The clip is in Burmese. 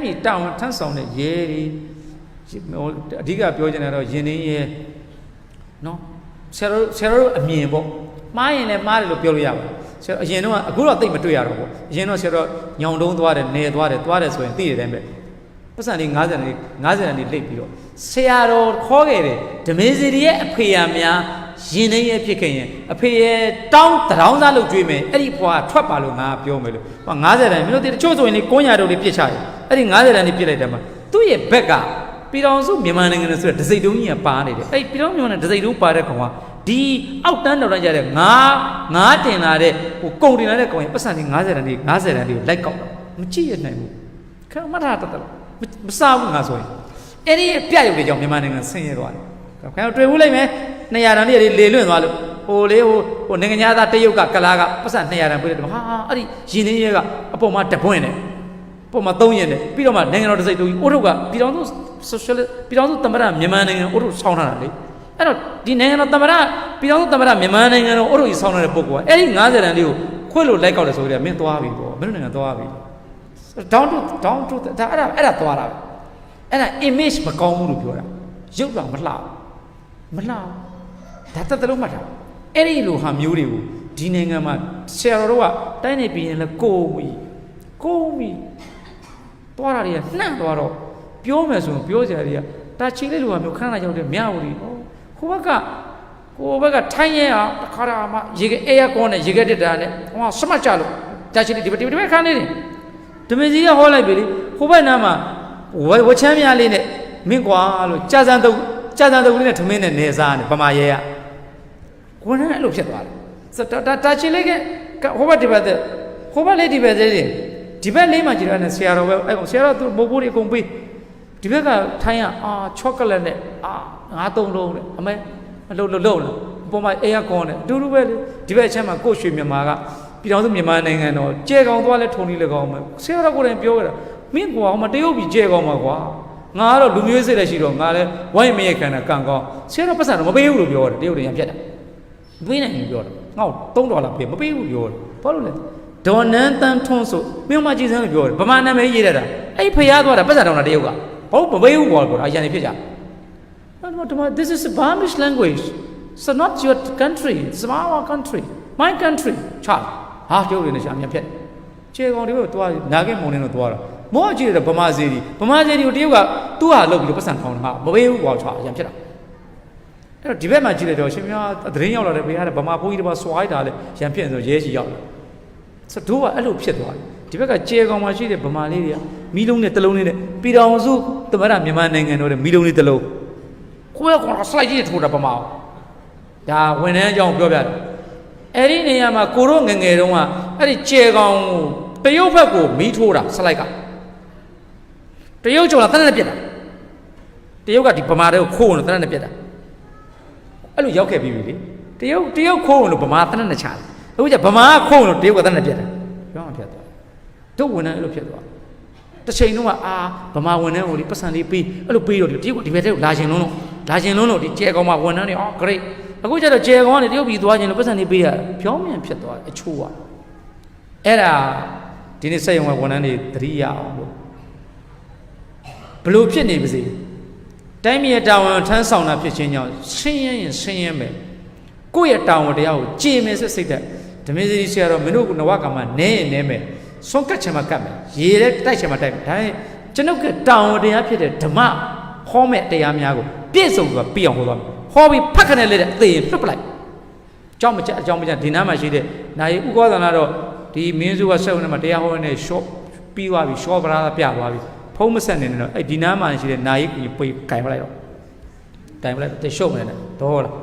တိုင်းပြည်တာဝန်ထမ်းဆောင်တဲ့ရဲတွေဟိုအဓိကပြောချင်တာတော့ယင်းနေရဲနော်ဆရာတို့ဆရာတို့အမြင်ပေါ့မှားရင်လည်းမှားတယ်လို့ပြောလို့ရပါတယ်ဆရာအရင်တော့အခုတော့သိပ်မတွေ့ရတော့ဘူးအရင်တော့ဆရာတို့ညောင်တုံးသွားတယ်နေသွားတယ်သွားတယ်ဆိုရင်သိတယ်တိုင်းပဲပတ်စံလေး90နဲ့90နဲ့လိတ်ပြီးတော့ဆရာတော်ခေါ်ခဲ့တယ်ဓမေစီရီရဲ့အဖေရများ ရင်နေရဲ့ဖြစ်ခဲ့ရင်အဖေရဲ့တောင်းတရောင်းစားလုပ်ကြွေးမယ်အဲ့ဒီဖွာထွက်ပါလို့ငါပြောမယ်လို့ဟော90တန်မင်းတို့တချို့ဆိုရင်လေ900တုံးလေးပြစ်ချတယ်အဲ့ဒီ90တန်လေးပြစ်လိုက်တယ်မှာသူ့ရဲ့ဘက်ကပြည်တော်စုမြန်မာနိုင်ငံနဲ့ဆိုတဲ့ဒစိတ်တုံးကြီးကပါနေတယ်အဲ့ပြည်တော်မြန်မာနိုင်ငံဒစိတ်တုံးပါတဲ့ကောင်ကဒီအောက်တန်းတော်တန်းကြတဲ့ငါးငါးတင်လာတဲ့ဟိုကုန်တင်လာတဲ့ကောင်ရဲ့ပတ်စံလေး90တန်လေး90တန်လေးကိုလိုက်ကောက်တော့မကြည့်ရနိုင်ဘူးခဏမှတ်ထားတတ်တယ်မစားဘူးငါဆိုရင်အဲ့ဒီအပြရုပ်တွေကြောင့်မြန်မာနိုင်ငံဆင်းရဲသွားတယ်ခင်ဗျားတွေ့ဘူးလိုက်မယ် 200တန်လေးလေလွင့်သွားလို့ဟိုလေဟိုဟိုနိုင်ငံသားတရုတ်ကကလာကပတ်စံ200တန်ပြည့်တယ်ဟာအဲ့ဒီရင်းနှီးရဲကအပေါ်မှာတပွင့်တယ်ပုံမှာ3ရင်တယ်ပြီးတော့မှနိုင်ငံတော်တစိတ်တူကြီးအိုးထုတ်ကပြည်တော်စု socialist ပြည်တော်စုသမ္မတမြန်မာနိုင်ငံအိုးထုတ်ဆောင်းထားတာလေအဲ့တော့ဒီနိုင်ငံတော်သမ္မတပြည်တော်စုသမ္မတမြန်မာနိုင်ငံတော်အိုးထုတ်ကြီးဆောင်းထားတဲ့ပုဂ္ဂိုလ်ကအဲ့ဒီ90တန်လေးကိုခွေ့လို့လိုက်ကောက်တယ်ဆိုကြတယ်မင်းသွားပြီပေါ့မင်းတို့နိုင်ငံသွားပြီ down to down to ဒါအဲ့ဒါအဲ့ဒါသွားတာပဲအဲ့ဒါ image မကောင်းဘူးလို့ပြောတာရုပ်တော့မလှဘူးမလှဘူး ဒါတသက်လုံးမှတ်ထားအဲ့ဒီလိုဟာမျိုးတွေကိုဒီနိုင်ငံမှာဆရာတော်တို့ကတိုင်းနေပြည်ရင်လဲကိုမီကိုမီသွားတာတွေကနှံ့သွားတော့ပြောမယ်ဆိုရင်ပြောစရာတွေကတာချီလေးလိုဟာမျိုးခဏရောက်တဲ့မြဝတီဟိုဟိုဘက်ကကိုဘက်ကထိုင်းရဲအောင်တခါတည်းမှရေကအေးရကောနဲ့ရေကတက်တာနဲ့ဟိုကစမတ်ကြလို့တာချီလေးဒီဘက်ဒီဘက်ခါနေတယ်ဓမင်းကြီးကဟောလိုက်ပြီလေဟိုဘက်နားမှာဝဝချမ်းများလေးနဲ့မင်းကွာလို့ကြာစံတုပ်ကြာစံတုပ်လေးနဲ့ဓမင်းနဲ့နေစားနေဗမာရဲရ ကိုယ်နဲ့အဲ့လိုဖြစ်သွားတယ်စတာတာတာချီလေးကဟိုဘက်ဒီဘက်တဲ့ဟိုဘက်လေးဒီဘက်သေးတယ်ဒီဘက်လေးမှာကြည့်ရတဲ့ဆရာတော်ပဲအဲ့ကောင်ဆရာတော်သူမိုးဘိုးတွေအကုန်ပေးဒီဘက်ကထိုင်းကအာချောကလက်နဲ့အာငါးသုံးလုံးနဲ့အမေအလုပ်လုပ်လုပ်လာပေါ်မှာအေးရကွန်နဲ့အတူတူပဲလေဒီဘက်အချက်မှာကို့ရွှေမြန်မာကပြည်တော်စုမြန်မာနိုင်ငံတော်ကြဲကောင်သွားလဲထုံနေလဲကောင်းမယ်ဆရာတော်ကိုယ်တိုင်ပြောကြတာမင်းကွာဟိုမှာတရုတ်ပြည်ကြဲကောင်မှာကွာငါကတော့လူမျိုးစိတ်လည်းရှိတော့ငါလည်းဝိုင်းမရခံတာကံကောင်းဆရာတော်ပတ်စံတော့မပေးဘူးလို့ပြောတယ်တရုတ်တွေရပြတ်တာမ ပေးနိုင်ဘူးပြောတာငါ့ကို3ဒေါ်လာပေးမပေးဘူးပြောတယ်ဘာလို့လဲဒေါ်နန်းတန်းထွန်းဆိုမင်းမကြည့်စမ်းလို့ပြောတယ်ဗမာနာမည်ရေးရတာအဲ့ဖျားသွားတာပတ်စံတော်တာတရုတ်ကဘာလို့မပေးဘူးကွာပြောတာအရင်နေဖြစ်ကြအဲ့တော့ဒီမှာ this is a Burmese language so not your country it's our country my country ချာဟာတရုတ်တွေနဲ့ရှာမြန်ဖြစ်ခြေကောင်တွေပဲသွားနာခဲ့မုံနေတော့သွားတာမောကြည့်တယ်ဗမာစီဒီဗမာစီဒီကိုတရုတ်ကသူ့ဟာလုပ်ပြီးတော့ပတ်စံခေါင်းတာမပေးဘူးကွာချာအရင်ဖြစ်တာ အဲ့တော့ဒီဘက်မှာကြည့်လိုက်တော့ရှင်များသတင်းရောက်လာတယ်ဘေးကဗမာဘုန်းကြီးတစ်ပါးစွားလိုက်တာလေရန်ဖြစ်နေဆိုရဲကြီးရောက်လာဆိုတော့ကအဲ့လိုဖြစ်သွားတယ်ဒီဘက်ကခြေကောင်မှာရှိတဲ့ဗမာလေးတွေကမီးလုံးနဲ့တလုံးလေးနဲ့ပြည်တော်စုသမရမြန်မာနိုင်ငံတော်တဲ့မီးလုံးလေးတလုံးကိုယ့်ကောင်စလိုက်ကြီးထိုးတာဗမာဒါဝန်ထမ်းအကြောင်းပြောပြတယ်အဲ့ဒီနေရာမှာကိုတို့ငယ်ငယ်တုန်းကအဲ့ဒီကြဲကောင်ကိုတရုတ်ဘက်ကိုမီးထိုးတာဆလိုက်ကတရုတ်ကြော်လာတနက်နဲ့ပြက်တာတရုတ်ကဒီဗမာတွေကိုခိုးဝင်လို့တနက်နဲ့ပြက်တာ အဲ့လိုရောက်ခဲ့ပြီးပြီလေတရုတ်တရုတ်ခိုးဝင်လို့ဗမာတနက်နဲ့ချတယ်အခုကျဗမာကခိုးဝင်လို့တရုတ်ကတနက်နဲ့ပြက်တာပြောမှဖြစ်သွားတို့ဝန်ထမ်းအဲ့လိုဖြစ်သွားတစ်ချိန်လုံးကအာဗမာဝန်ထမ်းကိုဒီပတ်စံလေးပေးအဲ့လိုပေးတော့ဒီတရုတ်ကဒီဘက်ထဲကိုလာခြင်းလုံးလို့လာခြင်းလုံးလို့ဒီကြဲကောင်မှာဝန်ထမ်းတွေအော် great အခုကျတော့ကြဲကောင်ကနေတရုတ်ပြည်သွားခြင်းလို့ပတ်စံလေးပေးရပြောင်းပြန်ဖြစ်သွားအချိုးอ่ะအဲ့ဒါဒီနေ့စက်ရုံကဝန်ထမ်းတွေသတိရအောင်လို့ဘလို့ဖြစ်နေပါစေ တိုင်းပြည်တာဝန်ထမ်းဆောင်တာဖြစ်ခြင်းကြောင့်ဆင်းရဲရင်ဆင်းရဲမယ်ကိုယ့်ရဲ့တာဝန်တရားကိုကြည်မယ်ဆက်စိတ်တဲ့ဓမေစီဆရာတော်မင်းတို့ကနဝကမှာနဲရင်နဲမယ်ဆုံးကတ်ချင်မှကတ်မယ်ရေတဲ့တိုက်ချင်မှတိုက်မယ်ဒါရင်ကျွန်ုပ်ကတာဝန်တရားဖြစ်တဲ့ဓမ္မဟောမဲ့တရားများကိုပြည့်စုံစွာပြည့်အောင်ဟောသွားမယ်ဟောပြီးဖတ်ခနဲ့လက်တဲ့အသေးလွတ်ပလိုက်အကြောင်းမချက်အကြောင်းမချက်ဒီနားမှာရှိတဲ့နိုင်ဥကောသနာတော့ဒီမင်းစုကဆက်ဝင်မှာတရားဟောနေရှော့ပြီးသွားပြီရှော့ပရာပြသွားပြီ ဖုံးမဆက်နေတော့အဲ့ဒီနားမှာရှိတဲ့နိုင်ကိုပြေးကင်ပလိုက်တော့ကင်ပလိုက်တော့ရှုပ်နေတယ်တော့လား